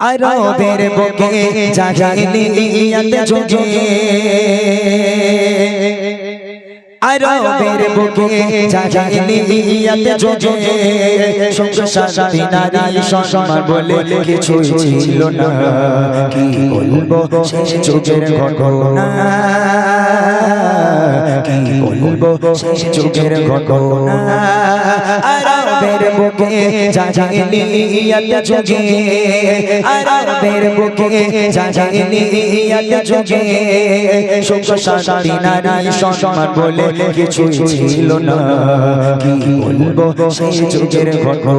আরবের বুকে জাহিলিয়াত যুগে। আরবের বুকে জাহিলিয়াত যুগে। শান্তি নারী সম্মান বলে কিছু ছিল না। কি বলব? শেষ যুগের ঘটনা। কি বলব? শেষ যুগের ঘটনা। আরবের বুকে জাহিলিয়াত যুগে। আরবের বুকে জাহিলিয়াত যুগে। সুখ শান্তি নারী সম্মান বলে কিছু ছিল না। কি বলব সেই যুগের ঘটনা?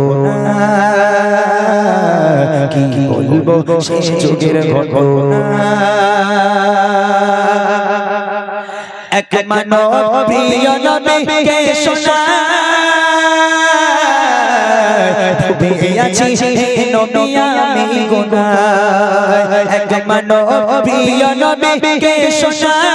কি বলব সেই যুগের ঘটনা? এক মানব প্রিয় নবীকে শোনা ডুবে নবী আমি গুনাহ এক মানব প্রিয় নবীকে শোনা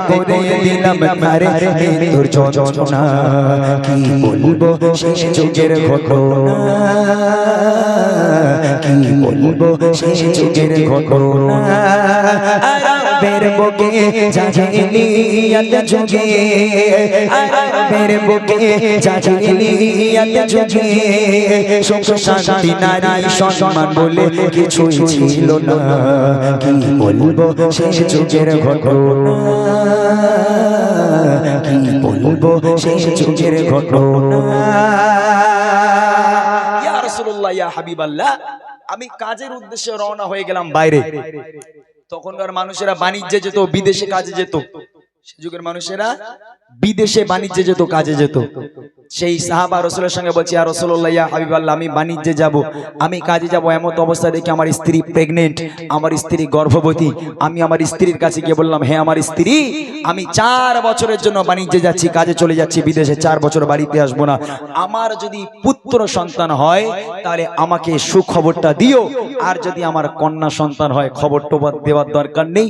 করে দিলাম আরে মৃত্যুর যন্ত্রণা কি বলব শেষ যুগের ঘটনা কি বলব শেষ যুগের ঘটনা আরবের বুকে জাহিলিয়াত যুগে আরবের বুকে জাহিলিয়াত যুগে সুখ শান্তি নারী সম্মান বলে কিছু ছিল না। কি বলব শেষ যুগের ঘটনা? কি বলব শেষ যুগের ঘটনা? ইয়া রাসূলুল্লাহ ইয়া হাবিবাল্লাহ আমি কাজের উদ্দেশ্যে রওনা হয়ে গেলাম বাইরে। তখনকার মানুষেরা বাণিজ্যে যেত, বিদেশে কাজে যেত। সে যুগের মানুষেরা বিদেশে বাণিজ্যে যেত, কাজে যেত। সেই সাহাবা রসুলের সঙ্গে বলছি আর রসুল্লাহ ইয়া হাবিবাল্লাহ, আমি বাণিজ্যে যাব, আমি কাজে যাব এমন অবস্থা দেখি আমার স্ত্রী প্রেগনেন্ট আমার স্ত্রী গর্ভবতী। আমি আমার স্ত্রীর কাছে গিয়ে বললাম হ্যাঁ আমার স্ত্রী, আমি চার বছরের জন্য বাণিজ্যে যাচ্ছি, কাজে চলে যাচ্ছি, বিদেশে চার বছর বাড়িতে আসব না। আমার যদি পুত্র সন্তান হয়, তাহলে আমাকে সুখবরটা দিও। আর যদি আমার কন্যা সন্তান হয়, খবর টোবর দেওয়ার দরকার নেই।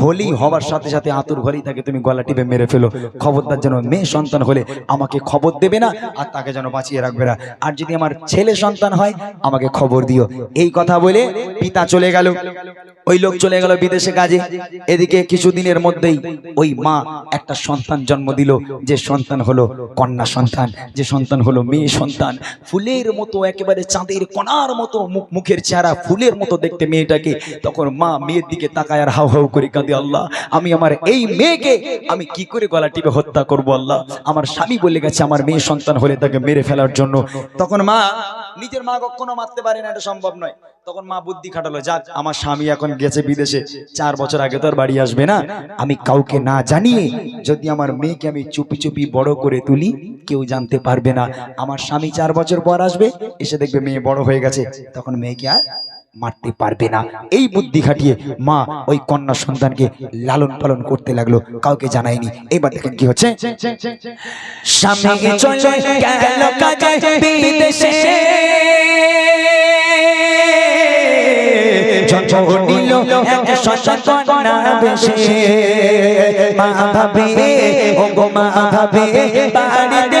হোলি হবার সাথে সাথে আতুর ঘরেই থাকে তুমি গলা টিপে মেরে ফেলো। খবরদার যেন মেয়ে সন্তান হলে আমাকে খবর দেবে না। আর তাকে যেন বাঁচিয়ে রাখবে না। আর যদি আমার ছেলে সন্তান হয়, আমাকে খবর দিও। এই কথা বলে পিতা চলে গেল। ওই লোক চলে গেল বিদেশে কাজে। এদিকে কিছুদিনের মধ্যেই ওই মা একটা সন্তান জন্ম দিল। যে সন্তান হলো কন্যা সন্তান, যে সন্তান হলো মেয়ে সন্তান। ফুলের মতো, একেবারে চাঁদের কণার মতো মুখ মুখের চেহারা ফুলের মতো দেখতে মেয়েটাকে। তখন মা মেয়ের দিকে তাকায় আর হাউ হাউ করে কাঁদে, আল্লাহ, আমি আমার এই মেয়েকে আমি কি করে গলা টিপে হত্যা করব, আল্লাহ? আমার স্বামী বলে গেছে, আমার মেয়ে সন্তান হলে তাকে মেরে ফেলার জন্য। তখন মা নিজের মা কখনো মারতে পারে না, এটা সম্ভব নয়। তখন মা বুদ্ধি খাটালো, যাক, আমার স্বামী এখন গেছে বিদেশে, চার বছর আগে তো আর বাড়ি আসবে না। আমি কাউকে না জানিয়ে যদি আমার মেয়েকে আমি চুপি চুপি বড় করে তুলি, কেউ জানতে পারবে না। আমার স্বামী চার বছর পর আসবে, এসে দেখবে মেয়ে বড় হয়ে গেছে। তখন মেয়েকে আর মারতে পারবে না। এই বুদ্ধি খাটিয়ে মা ওই কন্যা সন্তানকে লালন পালন করতে লাগল কাউকে জানায়নি। এবার দেখেন কি হচ্ছে। মা ভাবে ও গো মা ভাবে বাড়িতে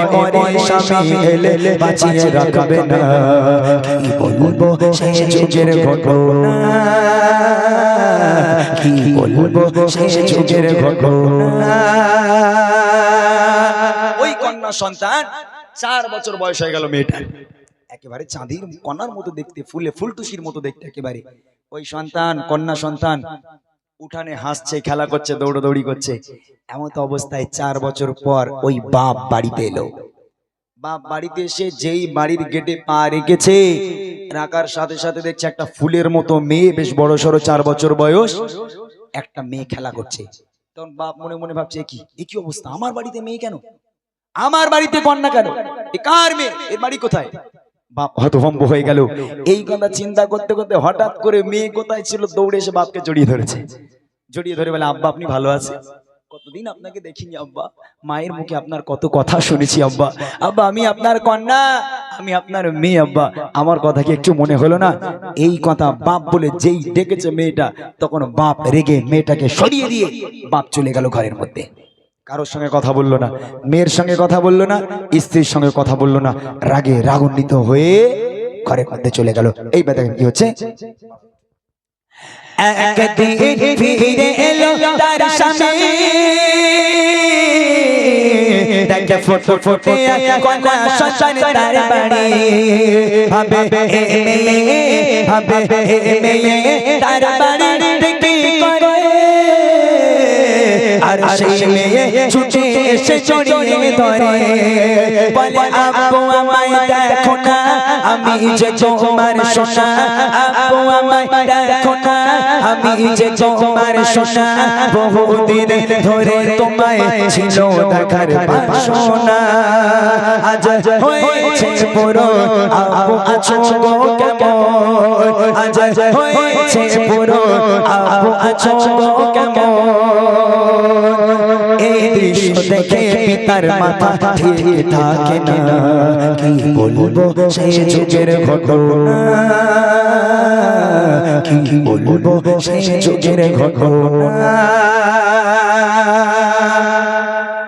বাঁচিয়ে রাখবে না। যুগের ঘটনা। ঘটনা। ওই কন্যা সন্তান, চার বছর বয়স হয়ে গেল মেয়েটার। একেবারে চাঁদির কন্যার মতো দেখতে, ফুলে, ফুলটুসির মতো দেখতে একেবারে। ওই সন্তান, কন্যা সন্তান উঠানে হাসছে খেলা করছে দৌড়দৌড়ি করছে। এমন তো অবস্থায় চার বছর পর ওই বাপ বাড়িতে এলো। বাপ বাড়িতে এসে যেই বাড়ির গেটে পা রেখেছে রাখার সাথে সাথে দেখছে একটা ফুলের মতো মেয়ে বেশ বড় সড়ো চার বছর বয়স। একটা মেয়ে খেলা করছে। তখন বাপ মনে মনে ভাবছে কি? এ কি অবস্থা? আমার বাড়িতে মেয়ে কেন? আমার বাড়িতে কন্যা কেন? এ কার মেয়ে? এর বাড়ি কোথায়? বাপ হতভম্ব হয়ে গেল। এই কথা চিন্তা করতে করতে হঠাৎ করে মেয়ে কোথায় ছিল? দৌড়ে এসে বাপকে জড়িয়ে ধরেছে। জড়িয়ে ধরে বলে, আব্বা, আপনি ভালো আছে কতদিন আপনাকে দেখিনি আব্বা। মায়ের মুখে আপনার কত কথা শুনেছি আব্বা। আব্বা, আমি আপনার কন্যা। আমি আপনার মেয়ে আব্বা। আমার কথা কি একটু মনে হলো না? এই কথা বাপ বলে যেই ডেকেছে মেয়েটা, তখন বাপ রেগে মেয়েটাকে সরিয়ে দিয়ে বাপ চলে গেল ঘরের মধ্যে। কারোর সঙ্গে কথা বলল না, মেয়ের সঙ্গে কথা বলল না, স্ত্রীর সঙ্গে কথা বলল না, রাগে রাগান্বিত হয়ে ঘরে মধ্যে চলে গেল। এই দেখেন কি হচ্ছে? তার আর সেই মেয়ে ছুটে এসে জড়িয়ে ধরে। বলে আপু আমায় দেখো না, আমি যে তোমার সোনা। আপু আমায় দেখো না, আমি যে তোমার সোনা। বহুদিন ধরে তোমায় ছিল দেখার বাসনা। আজ হয়েছে পুরো আপু আছো গো কেমন? আজ হয়েছে পুরো আপু আছো গো কেমন?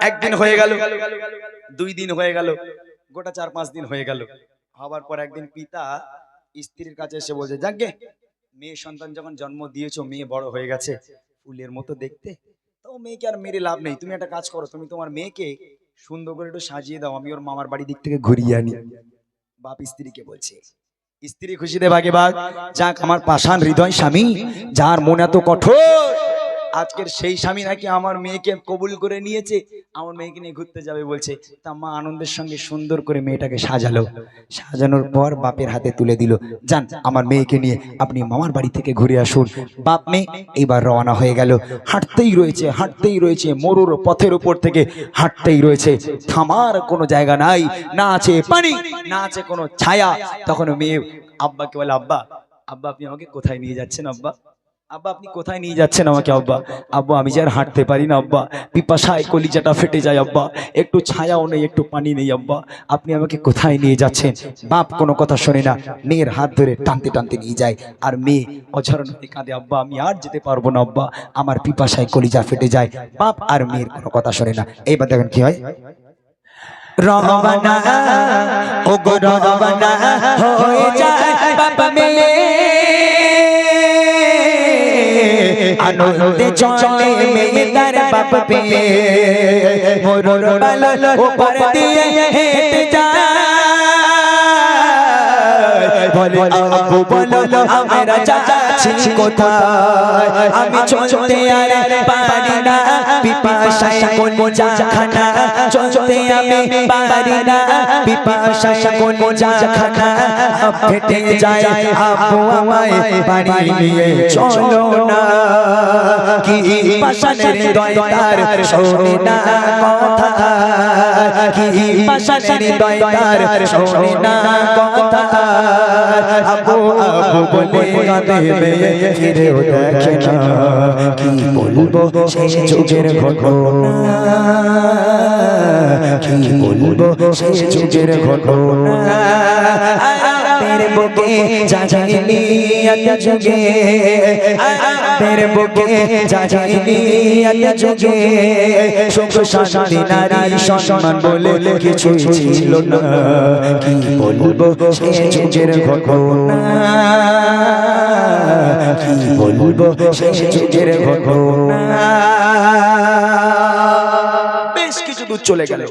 একদিন হয়ে গেল, দুই দিন হয়ে গেল, গোটা চার পাঁচ দিন হয়ে গেল। হবার পর একদিন পিতা স্ত্রীর কাছে এসে বলছে যাকে মেয়ে সন্তান যখন জন্ম দিয়েছ, মেয়ে বড় হয়ে গেছে, ফুলের মতো দেখতে তো মেয়েকে আর মেরে লাভ নেই। তুমি একটা কাজ করো, তুমি তোমার মেয়েকে সুন্দর করে একটু সাজিয়ে দাও, আমি ওর মামার বাড়ি দিক থেকে ঘুরিয়ে আনি। বাপ স্ত্রীকে বলছে, স্ত্রী খুশিতে ভাগে ভাগ, যাক আমার পাষাণ হৃদয় স্বামী, যার মন এত কঠোর আজকের সেই স্বামী নাকি আমার মেয়েকে কবুল করে নিয়েছে, আমার মেয়েকে নিয়ে ঘুরতে যাবে বলছে। তা মা আনন্দের সঙ্গে সুন্দর করে মেয়েটাকে সাজালো। সাজানোর পর বাপের হাতে তুলে দিল। যান, আমার মেয়েকে নিয়ে আপনি মামার বাড়ি থেকে ঘুরে আসুন। বাপ মেয়ে এইবার রওনা হয়ে গেল। হাঁটতেই রয়েছে হাঁটতেই রয়েছে। মরুর পথের উপর থেকে হাঁটতেই রয়েছে। থামার কোনো জায়গা নাই। না আছে পানি, না আছে কোনো ছায়া। তখন মেয়ে, আব্বাকে বলে, আব্বা আব্বা, আপনি আমাকে কোথায় নিয়ে যাচ্ছেন, আব্বা? আব্বা, আপনি কোথায় নিয়ে যাচ্ছেন আমাকে, আব্বা? আব্বা, আমি যে আর হাঁটতে পারি না, আব্বা। পিপাসায় কলিজাটা ফেটে যায়, আব্বা। একটু ছায়াও নেই, একটু পানি নেই, আব্বা। আপনি আমাকে কোথায় নিয়ে যাচ্ছেন? বাপ কোনো কথা শোনে না। মেয়ের হাত ধরে টানতে টানতে নিয়ে যায়। আর মেয়ে অঝরণতে কাঁদে, আব্বা। আমি আর যেতে পারব না, আব্বা। আমার পিপাসায় কলিজা ফেটে যায়। বাপ আর মেয়ের কোনো কথা শোনে না। এইবার দেখেন কি হয়? রবানা ও গো রবানা হয়ে যায়। বাবা মেয়ে আনন্দে চলে মেয়ে তার বাপ পেয়ে মোর বালো ওপার দিয়ে হেঁটে যায়। বলে আব্বু বলো আমরা যাচ্ছি কোথায় আমি চলতে আর পারি না পিপাসায় কোন জাখানা চলতে আমি পারি না পিপাসায় কোন জাখানা ফেটে যায় আব্বু আমায় বাড়ি নিয়ে চলো না কি পাশানের দয়দার শোনে না কথা কি পাশানের দয়দার শোনে না কথা আবু আবু বলে কাঁদে মেয়ে ফিরেও দেখে না কি বলব সেই যুগের ঘটনা কি বলব সেই যুগের ঘটনা যুগে তেরে বুকে জাগাইলি আত যুগে সুখ শান্তি নারী সম্মান বলে কিছু ছিল না। কি বলব? সেই যুগের ঘটনা। কি বলব? সেই যুগের ঘটনা। বেশ কিছু দূর চলে গেল।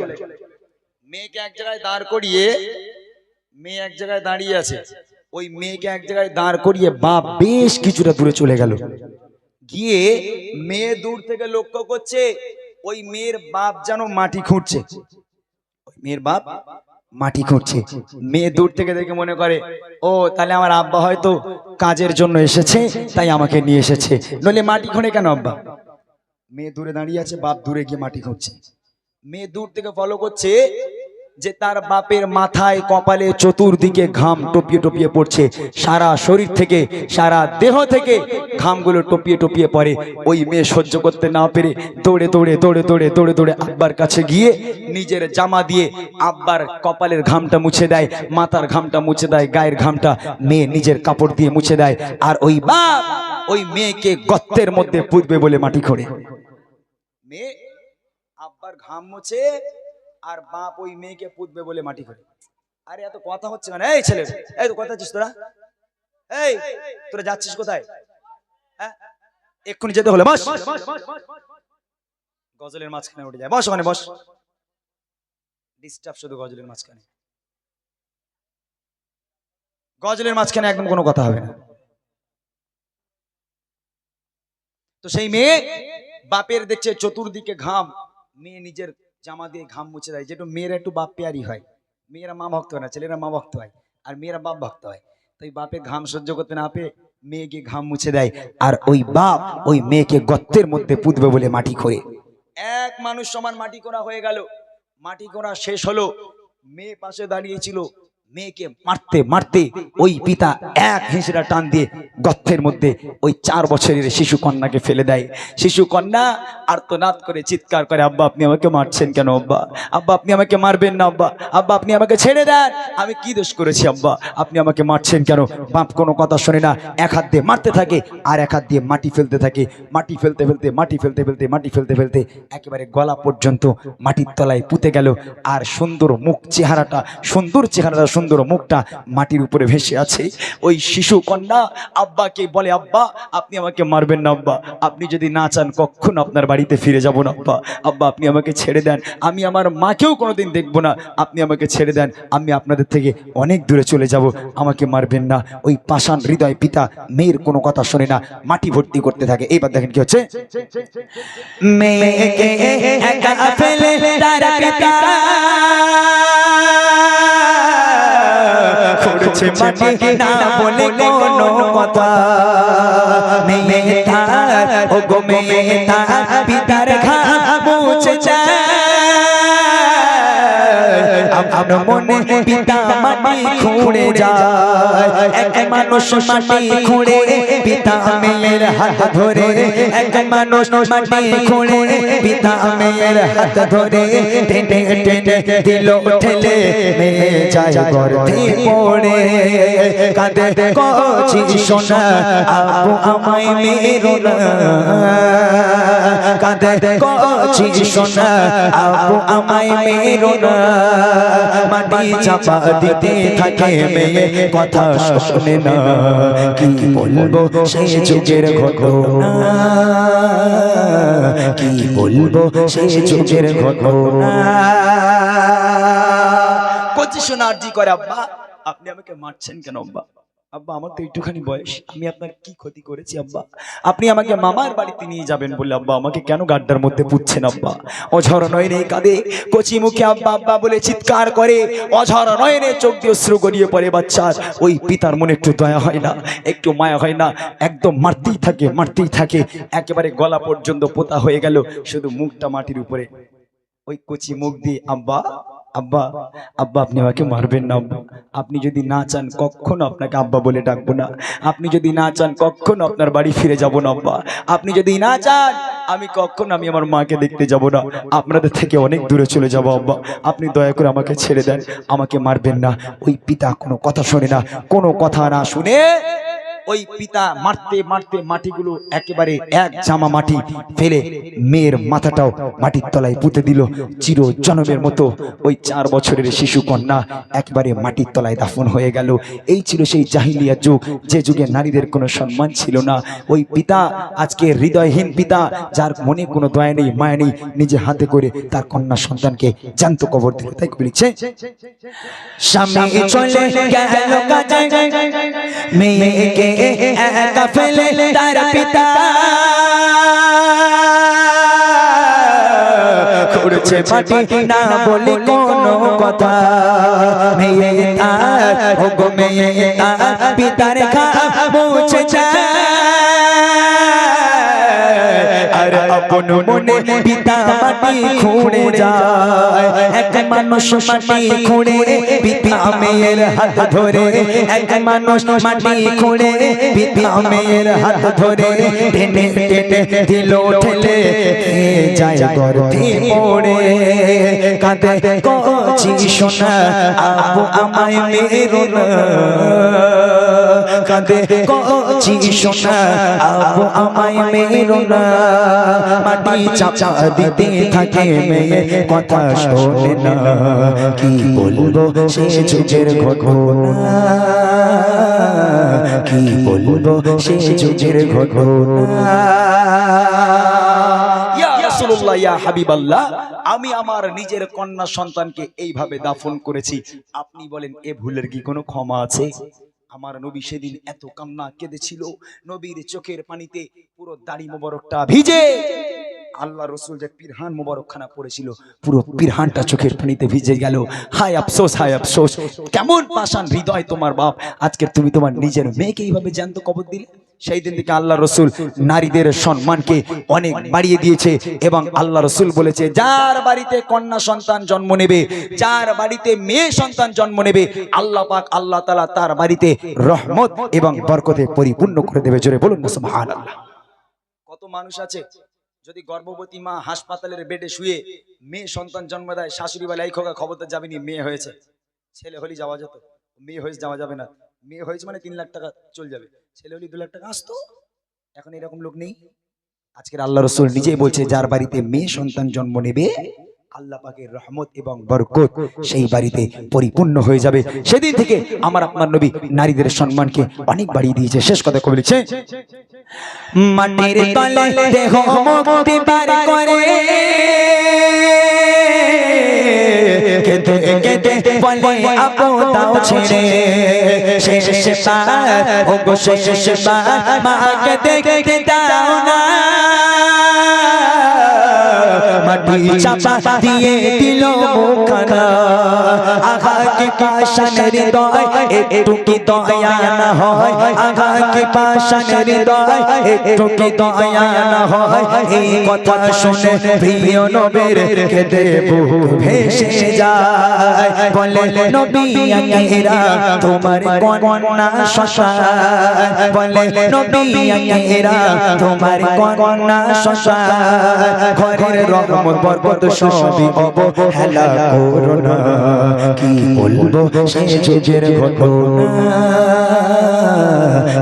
মেয়েকে এক জায়গায় দাঁড় করিয়ে মেয়ে এক জায়গায় দাঁড়িয়ে আছে। ওই মেয়েকে এক জায়গায় দাঁড় করিয়ে বাপ বেশ কিছুটা দূরে চলে গেল। গিয়ে মেয়ে দূর থেকে লক্ষ্য করছে ওই মেয়ের বাপ যেন মাটি খুঁড়ছে। ওই মেয়ের বাপ মাটি খুঁড়ছে। মেয়ে দূর থেকে দেখে মনে করে, ও, তাহলে আমার আব্বা হয়তো কাজের জন্য এসেছে, তাই আমাকে নিয়ে এসেছে। নইলে মাটি খোঁড়ে কেন আব্বা? মেয়ে দূরে দাঁড়িয়ে আছে, বাপ দূরে গিয়ে মাটি খুঁড়ছে। মেয়ে দূর থেকে ফলো করছে যে তার বাপের মাথায় কপালে চতুর্দিকে ঘাম টপিয়ে টপিয়ে পড়ছে, সারা শরীর থেকে, সারা দেহ থেকে ঘামগুলো টপিয়ে টপিয়ে পড়ে। ওই মেয়ে সহ্য করতে না পেরে দৌড়ে দৌড়ে দৌড়ে দৌড়ে দৌড়ে দৌড়ে আব্বার কাছে গিয়ে নিজের জামা দিয়ে আব্বার কপালের ঘামটা মুছে দেয়, মাথার ঘামটা মুছে দেয়, গায়ের ঘামটা মেয়ে নিজের কাপড় দিয়ে মুছে দেয় আর ওই বাপ ওই মেয়েকে গর্তের মধ্যে পুঁতবে বলে মাটি খোঁড়ে। মেয়ে আব্বার ঘাম মুছে আর বাপ ওই মেয়েকে পুতবে বলে মাটি করে। আরে এত কথা হচ্ছে মানে এই ছেলে, এই তো কথা হচ্ছিস তোরা। এই, তোরা যাচ্ছিস কোথায়? হ্যাঁ? এক্ষুনি যেতে হলে, বস। গজলের মাঝখানে উঠে যায়। বস ওখানে, বস। ডিস্টার্ব শুধু গজলের মাঝখানে। গজলের মাঝখানে একদম কোনো কথা হবে না। তো সেই মেয়ে বাপের দেখছে চতুর্দিকে ঘাম। মেয়ে নিজের জামা দিয়ে ঘাম মুছে দেয়। যেটা মেয়েরা একটু বাপ পেয়ারি হয়। মেয়েরা মা ভক্ত হয় না, ছেলেরা মা ভক্ত হয়। আর মেয়েরা বাপ ভক্ত হয়। তো এই বাপের ঘাম সহ্য করতে না পেয়ে মেয়েকে ঘাম মুছে দেয়। আর ওই বাপ ওই মেয়েকে গর্তের মধ্যে পুঁতবে বলে মাটি খোঁড়ে। এক মানুষ সমান মাটি করা হয়ে গেল। মাটি করা শেষ হলো। মেয়ে পাশে দাঁড়িয়েছিল। মেয়েকে মারতে মারতে ওই পিতা এক হিঁচড়া টান দিয়ে গর্তের মধ্যে ওই চার বছরের শিশু কন্যাকে ফেলে দেয়। শিশু কন্যা আর্তনাদ করে চিৎকার করে, আব্বা, আপনি আমাকে মারছেন কেন, আব্বা? আব্বা, আপনি আমাকে মারবেন না, আব্বা? আব্বা, আপনি আমাকে ছেড়ে দেন। আমি কি দোষ করেছি, আব্বা? আপনি আমাকে মারছেন কেন? বাপ কোনো কথা শোনে না। এক হাত দিয়ে মারতে থাকে আর এক হাত দিয়ে মাটি ফেলতে থাকে। মাটি ফেলতে ফেলতে, মাটি ফেলতে ফেলতে, মাটি ফেলতে ফেলতে একেবারে গলা পর্যন্ত মাটির তলায় পুঁতে গেল। আর সুন্দর মুখ চেহারাটা, সুন্দর চেহারাটা সুন্দর মুখটা মাটির উপরে ভেসে আছে। ওই শিশু কন্যা আব্বাকে বলে, আব্বা, আপনি আমাকে মারবেন না, আব্বা। আপনি যদি না চান কখনো আপনার বাড়িতে ফিরে যাব না, আব্বা। আব্বা, আপনি আমাকে ছেড়ে দেন। আমি আমার মাকেও কোনোদিন দেখব না। আপনি আমাকে ছেড়ে দেন। আমি আপনাদের থেকে অনেক দূরে চলে যাব। আমাকে মারবেন না। ওই পাষাণ হৃদয় পিতা মেয়ের কোনো কথা শোনে না। মাটি ভর্তি করতে থাকে। এইবার দেখেন কি হচ্ছে। পিতা খুঁড়ছে মাটি না বলে কোনো কথা। মেয়ে তার ও গো মেয়ে তার পিতার ঘাম মুছে যায়। আমার মনে পিতা মাটি খুঁড়ে যায়। এক মানুষ মাটি খুঁড়ে পিতা মেয়ের হাত ধরে এক মানুষ মাটি খুঁড়ে পিতা মেয়ের হাত ধরে টেনে টেনে দিল, ঠেলে মেয়ে যায় গর্তে পড়ে। কাঁদে, কচি সোনা, আবু আমায় মেরো কাঁদে, কচি সোনা আমায় মাটি চাপা দিতে থাকে মেয়ে, কথা শোনে না। কি বলব সেই যুগের ঘটনা। কি বলব সেই যুগের ঘটনা। কচি সোনার জি করে আব্বা আপনি আমাকে মারছেন কেন আব্বা? আব্বা আমার তো একটুখানি বয়স। আমি আপনার কি ক্ষতি করেছি আব্বা? আপনি আমাকে মামার বাড়িতে নিয়ে যাবেন বলে আব্বা আমাকে কেন গাড্ডার মধ্যে পুচ্ছেন আব্বা? অঝর নয়নে কাঁদে কচি মুখে আব্বা আব্বা বলে চিৎকার করে অঝর নয়নে চোখ দিয়ে অশ্রু গড়িয়ে পড়ে বাচ্চার। ওই পিতার মনে একটু দয়া হয় না একটু মায়া হয় না একদম মারতেই থাকে মারতেই থাকে। একেবারে গলা পর্যন্ত পোতা হয়ে গেল শুধু মুখটা মাটির উপরে। ওই কচি মুখ দিয়ে আব্বা আব্বা আব্বা, আপনি আমাকে মারবেন না, আব্বা। আপনি যদি না চান, কখনো আপনাকে আব্বা বলে ডাকবো না। আপনি যদি না চান, কখনো আপনার বাড়ি ফিরে যাব না, আব্বা। আপনি যদি না চান, আমি কখনো, আমি আমার মাকে দেখতে যাব না। আপনাদের থেকে অনেক দূরে চলে যাব, আব্বা। আপনি দয়া করে আমাকে ছেড়ে দেন। আমাকে মারবেন না। ওই পিতা কোনো কথা শোনে না। কোনো কথা না শুনে ওই পিতা মারতে মারতে মাটিগুলো একেবারে এক জামা মাটি ফেলে মেয়ের মাথাটাও মাটির তলায় পুঁতে দিল। চির জনমের মতো ওই চার বছরের শিশু কন্যা একবারে মাটির তলায় দাফন হয়ে গেল। এই ছিল সেই জাহিলিয়া যুগ। যে যুগে নারীদের কোনো সম্মান ছিল না। ওই পিতা, আজকে হৃদয়হীন পিতা, যার মনে কোনো দয়া নেই, মায়া নেই, নিজে হাতে করে তার কন্যা সন্তানকে জ্যান্ত কবর দিল। তাই কবি স্বামী চলে মেয়েকে একা ফেলে তার পিতা করছে মাটি না বলে কোনো কথা মেয়ে তার ও গো মেয়ে তার পিতার খা মুছে আর আপন মনে পিতা মাটি খুঁড়ে যায়। এক মানুষ মাটি খুঁড়ে পিতা মেয়ের হাত ধরে। এক মানুষ মাটি খুঁড়ে পিতা মেয়ের হাত ধরে। টেনে টেনে দিল ঠেলে যায় গর্ভে পড়ে। কাঁদে কচি সোনা আবু আমায় মেরো না। কাঁদে কচি সোনা আমায় মেরো না। মাটি চাপা দিতে থাকে মেয়ে, কথা শোনে না। কি বলব সে যুগের ঘটনা? কি বলব সে যুগের ঘটনা? আমি আমার নিজের কন্যা সন্তানকে এইভাবে দাফন করেছি। আপনি বলেন, এ ভুলের কি কোনো ক্ষমা আছে? আমার নবী সেদিন এত কান্না কেঁদেছিল। নবীর চোখের পানিতে পুরো দাড়ি মোবারকটা ভিজে। আল্লাহ রসুল যে পিরহান মোবারকখানা পড়েছিল, পুরো পিরহানটা চোখের পানিতে ভিজে গেল। হায় আফসোস হায় আফসোস। কেমন পাষাণ হৃদয় তোমার বাপ। আজকে তুমি তোমার নিজের মেয়েকে এইভাবে জ্যান্ত কবর দিলে? সেই দিন থেকে আল্লাহ রসুল নারীদের সম্মানকে অনেক বাড়িয়ে দিয়েছে এবং আল্লাহ রসুল বলেছে, যার বাড়িতে কন্যা সন্তান জন্ম নেবে, যার বাড়িতে মেয়ে সন্তান জন্ম নেবে, আল্লাহ পাক আল্লাহ তালা তার বাড়িতে রহমত এবং বরকতে পরিপূর্ণ করে দেবে। জোরে বলুন সুবহানাল্লাহ। কত মানুষ আছে যদি গর্ভবতী মা হাসপাতালের বেডে শুয়ে মেয়ে সন্তান জন্ম দেয়, শাশুড়ি বা খোকা খবরদার যাবেনি, মেয়ে হয়েছে। ছেলে হলে যাওয়া যেত। মেয়ে হয়েছে, যাওয়া যাবে না। মেয়ে হয়েছে মানে তিন লাখ টাকা চলে যাবে। ছেলে হলে দু লাখ টাকা আসতো। এখন এরকম লোক নেই। আজকের আল্লাহ রসুল নিজেই বলছে, যার বাড়িতে মেয়ে সন্তান জন্ম নেবে আল্লাহ পাকের রহমত এবং বরকত সেই বাড়িতে পরিপূর্ণ হয়ে যাবে। সেদিন থেকে আমার আপনার নবী নারীদের সম্মানকে অনেক বাড়িয়ে দিয়েছে। শেষ কথা কবে লিখছে মাটির তলে দেহ মুক্তি বার করে। কেঁদে কেঁদে বলে আপু দাও ছেড়ে। শেষ বার ও গো শেষ বার মাকে দেখতে দাও না। মাটি চাপা দিয়ে দিল মুখানা আঘা কি পাশান হৃদয় একটু কি দয়া না হয়? আঘা কি পাশান হৃদয় একটু কি দয়া না হয়? এই কথা শুনে প্রিয় নবীর কেঁদে বুক ভেসে যায়। বলে নবী আঙ্গেরা তোমার কন্যা শশায় বলে নবী আঙ্গেরা তোমার কন্যা শশায় ঘরের রহমত, বরকত সবই অবহেলা করো না। কি বলব সে যুগের ঘটনা?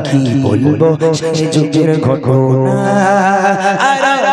কি বলব সে যুগের ঘটনা?